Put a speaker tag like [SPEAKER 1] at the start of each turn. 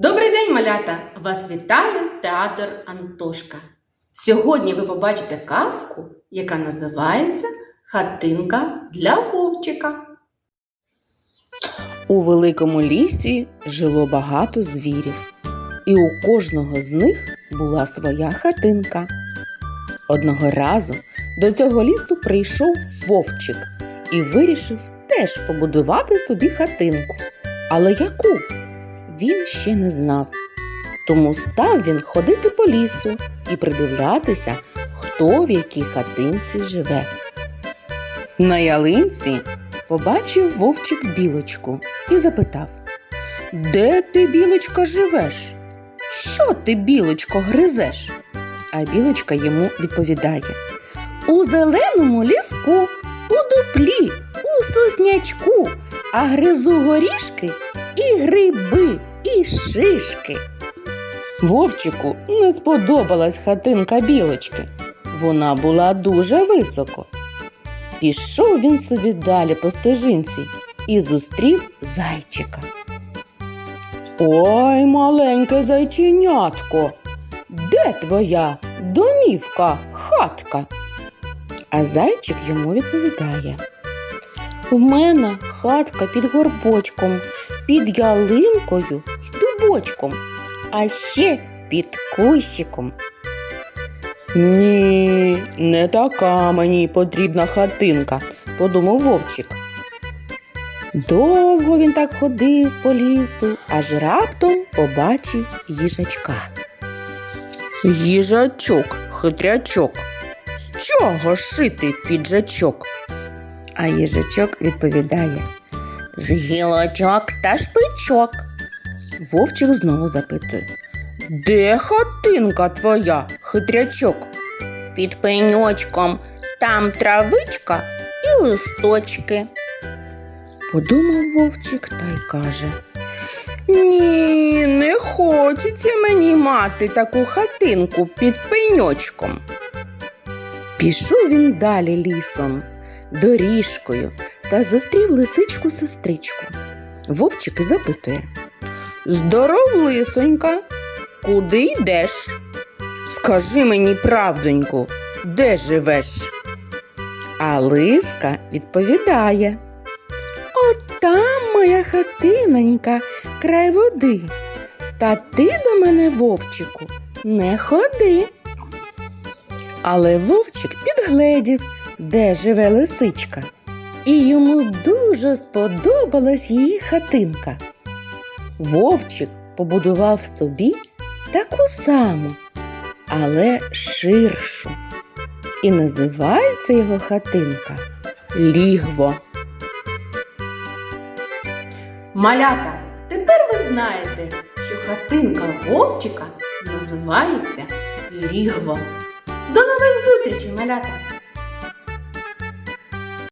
[SPEAKER 1] Добрий день, малята! Вас вітає театр Антошка. Сьогодні ви побачите казку, яка називається Хатинка для Вовчика. У великому лісі жило багато звірів, і у кожного з них була своя хатинка. Одного разу до цього лісу прийшов вовчик і вирішив теж побудувати собі хатинку. Але яку? Він ще не знав. Тому став він ходити по лісу і придивлятися, хто в якій хатинці живе. На ялинці побачив вовчик білочку і запитав Де ти, білочка, живеш? Що ти, білочко, гризеш? А білочка йому відповідає У зеленому ліску, у дуплі, у соснячку, а гризу горішки і гриби, і шишки. Вовчику не сподобалась хатинка білочки. Вона була дуже високо. Пішов він собі далі по стежинці і зустрів зайчика. Ой, маленьке зайченятко, де твоя домівка, хатка? А зайчик йому відповідає. У мене хатка під горбочком, під ялинкою й а ще під кущиком. Ні, не така мені потрібна хатинка, подумав вовчик. Довго він так ходив по лісу, аж раптом побачив їжачка. Їжачок, хитрячок. З чого шити піджачок? А їжачок відповідає З гілочок та шпичок. Вовчик знову запитує Де хатинка твоя, хитрячок? Під пеньочком, там травичка і листочки. Подумав вовчик та й каже Ні, не хочеться мені мати таку хатинку під пеньочком. Пішов він далі лісом, доріжкою та зустрів лисичку сестричку. Вовчик запитує Здоров, лисонька, куди йдеш? Скажи мені правдоньку, де живеш? А лиска відповідає От там моя хатинонька, край води. Та ти до мене, вовчику, не ходи. Але вовчик підгледів, де живе лисичка, і йому дуже сподобалась її хатинка. Вовчик побудував собі таку саму, але ширшу. І називається його хатинка Лігво. Малята, тепер ви знаєте, що хатинка вовчика називається Лігво. До нових зустрічей, малята!